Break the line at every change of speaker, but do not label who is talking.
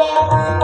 বাবা।